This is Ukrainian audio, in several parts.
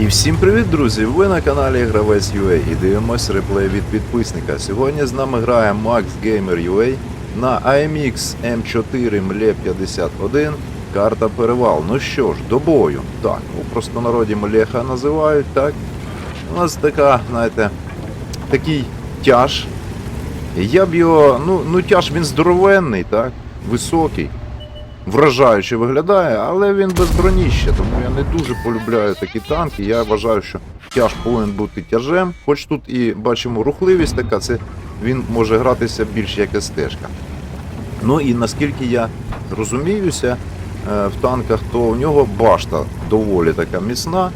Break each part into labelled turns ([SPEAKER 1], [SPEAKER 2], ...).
[SPEAKER 1] І всім привіт, друзі! Ви на каналі Гравець UA і дивимось реплей від підписника. Сьогодні з нами грає Max Gamer UA на AMX M4 MLE 51 карта Перевал. Ну що ж, до бою. Так, у простонароді Млеха називають, так. У нас така, знаєте, такий тяж. Я б його, ну, ну тяж він здоровенний, так, високий вражаюче виглядає, але він без броніща, тому я не дуже полюбляю такі танки. Я вважаю, що тяж повинен бути тяжем. Хоч тут і бачимо рухливість така, це він може гратися більш як СТ-шка. Ну і наскільки я розуміюся е, в танках, то у нього башта доволі така міцна.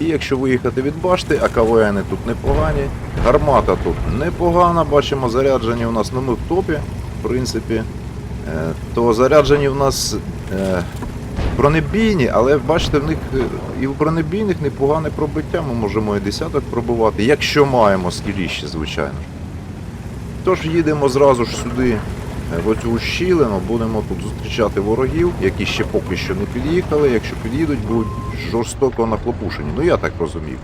[SPEAKER 1] І якщо виїхати від башти, а КВНи тут непогані, гармата тут непогана, бачимо, заряджені у нас ну ми в топі, в принципі. Е, то заряджені в нас е, бронебійні, але бачите, в них е, і в бронебійних непогане пробиття, ми можемо і десяток пробувати, якщо маємо скіліще, звичайно. Тож їдемо зразу ж сюди, в оцю щілину, будемо тут зустрічати ворогів, які ще поки що не під'їхали. Якщо під'їдуть, будуть жорстоко нахлопушені. Ну я так розумів.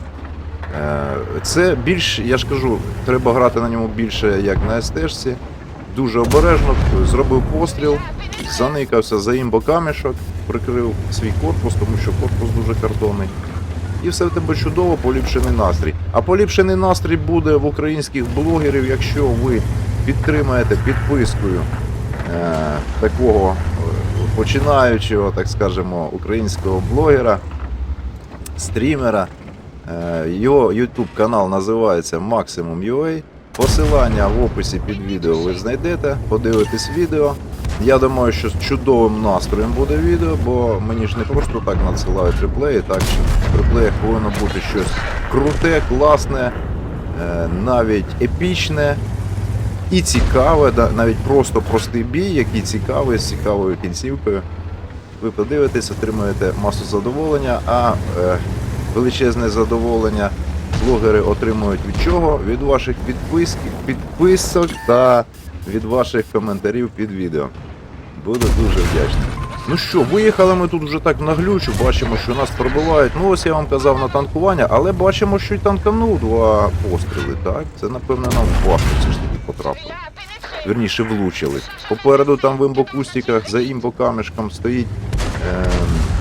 [SPEAKER 1] Це більш, я ж кажу, треба грати на ньому більше як на СТшці. Дуже обережно зробив постріл, заникався за імбокамішок, прикрив свій корпус, тому що корпус дуже картонний. І все в тебе чудово, поліпшений настрій. А поліпшений настрій буде в українських блогерів, якщо ви підтримаєте підпискою е, такого е, починаючого, так скажемо, українського блогера, стрімера. Е, Його YouTube канал називається Maximum UA. Посилання в описі під відео ви знайдете, подивитесь відео. Я думаю, що з чудовим настроєм буде відео, бо мені ж не просто так надсилають реплеї, так що в реплеях повинно бути щось круте, класне, е, навіть епічне і цікаве, навіть просто простий бій, який цікавий, з цікавою кінцівкою. Ви подивитесь, отримаєте масу задоволення, а е, величезне задоволення блогери отримують від чого? Від ваших підписків, підписок та від ваших коментарів під відео. Буду дуже вдячний. Ну що, виїхали ми тут вже так наглючу, бачимо, що нас пробивають. Ну ось я вам казав на танкування, але бачимо, що й танканув два постріли, так? Це напевне нам в башню все ж таки потрапило. Вірніше влучили. Попереду там в імбокустиках за імбокамішком стоїть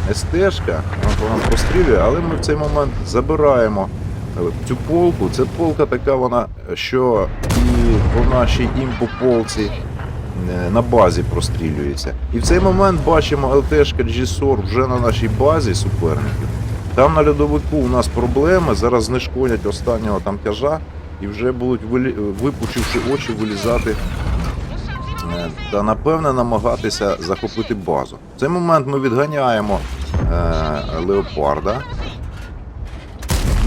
[SPEAKER 1] е, СТшка, вона пострілює, але ми в цей момент забираємо цю полку. Це полка така вона, що і по нашій імбополці е, на базі прострілюється. І в цей момент бачимо ЛТшка G-SOR вже на нашій базі суперників. Там на льодовику у нас проблеми, зараз знешкодять останнього там тяжа і вже будуть, випучивши очі, вилізати е, та напевне намагатися захопити базу. В цей момент ми відганяємо е, леопарда.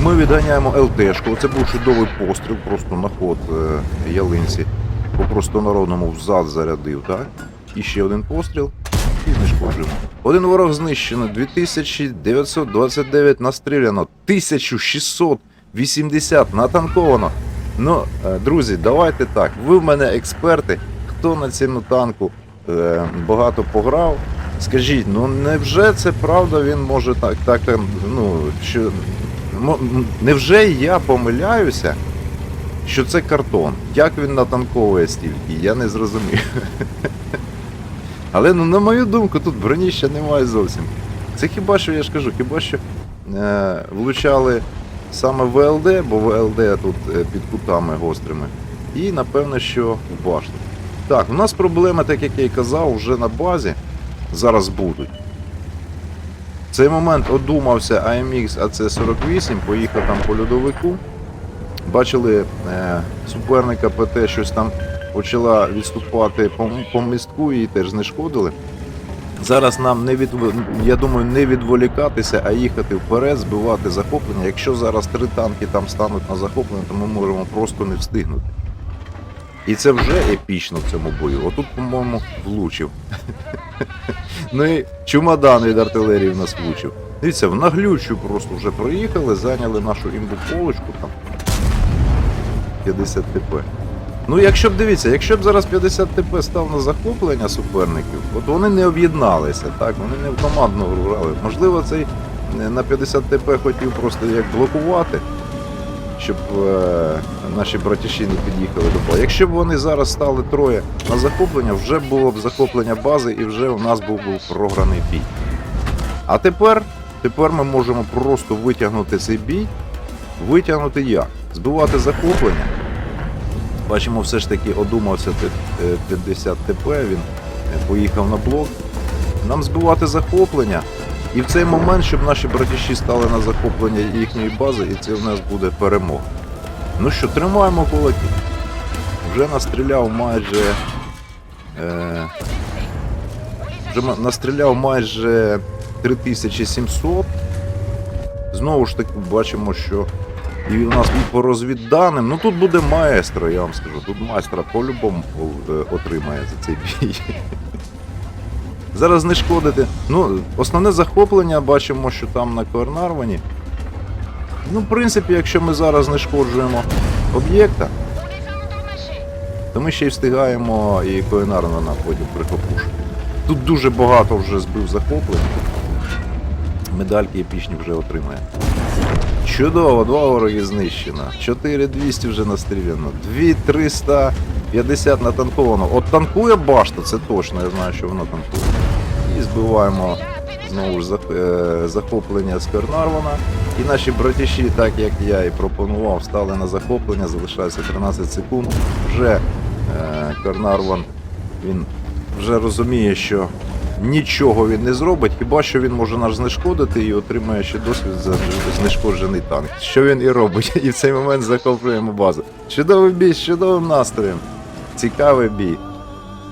[SPEAKER 1] Ми відганяємо ЛТшку. Це був чудовий постріл, просто на ход е, ялинці. По простонародному взад зарядив, так? І ще один постріл. І знешкоджуємо. Один ворог знищено, 2929 настріляно, 1680 натанковано. Ну, е, друзі, давайте так. Ви в мене експерти. Хто на цьому танку е, багато пограв? Скажіть, ну невже це правда він може так, так ну, що. М, Невже я помиляюся, що це картон? Як він натанковує стільки? Я не зрозумів. Але ну, на мою думку, тут броніща немає зовсім. Це хіба що я ж кажу, хіба що е, влучали саме ВЛД, бо ВЛД тут е, під кутами гострими. І напевно, що в башту. Так, у нас проблеми, так як я і казав, вже на базі зараз будуть. Цей момент одумався AMX AC48, поїхав там по льодовику. Бачили е, суперника ПТ, щось там почала відступати по, по містку, її теж знешкодили. Зараз нам не від, я думаю, не відволікатися, а їхати вперед, збивати захоплення. Якщо зараз три танки там стануть на захоплення, то ми можемо просто не встигнути. І це вже епічно в цьому бою. Отут, по-моєму, влучив. Ну і чумадан від артилерії в нас влучив. Дивіться, в наглючу просто вже проїхали, зайняли нашу імбополочку там. 50 ТП. Ну, якщо б дивіться, якщо б зараз 50 ТП став на захоплення суперників, от вони не об'єдналися, так, вони не в командну гру грали. Можливо, цей е, на 50 ТП хотів просто як блокувати, щоб е, наші братіші не під'їхали до бази. Якщо б вони зараз стали троє на захоплення, вже було б захоплення бази і вже у нас був, був програний бій. А тепер, тепер ми можемо просто витягнути цей бій. Витягнути як? Збивати захоплення. Бачимо, все ж таки одумався е, 50 ТП, він е, поїхав на блок. Нам збивати захоплення. І в цей момент, щоб наші братіші стали на захоплення їхньої бази, і це в нас буде перемога. Ну що, тримаємо кулаки. Вже настріляв майже. Е, вже настріляв майже 3700. Знову ж таки бачимо, що і у нас по розвідданим. Ну тут буде маестро, я вам скажу. Тут майстра по-любому е, отримає за цей бій. Зараз знешкодити. Ну, основне захоплення бачимо, що там на Коернарвані. Ну, в принципі, якщо ми зараз знешкоджуємо об'єкта, то ми ще й встигаємо і Коенарвана потім прихопушити. Тут дуже багато вже збив захоплень. Медальки епічні вже отримає. Чудово, два вороги знищено. 4200 вже настріляно. 2350 натанковано. От танкує башта, це точно, я знаю, що воно танкує. І збиваємо знову ж е, захоплення з Кернарвана. І наші братіші, так як я і пропонував, стали на захоплення, залишається 13 секунд. Вже е, Кернарван він вже розуміє, що нічого він не зробить, хіба що він може нас знешкодити і отримає ще досвід за знешкоджений танк. Що він і робить, і в цей момент захоплюємо базу. Чудовий бій з чудовим настроєм. Цікавий бій.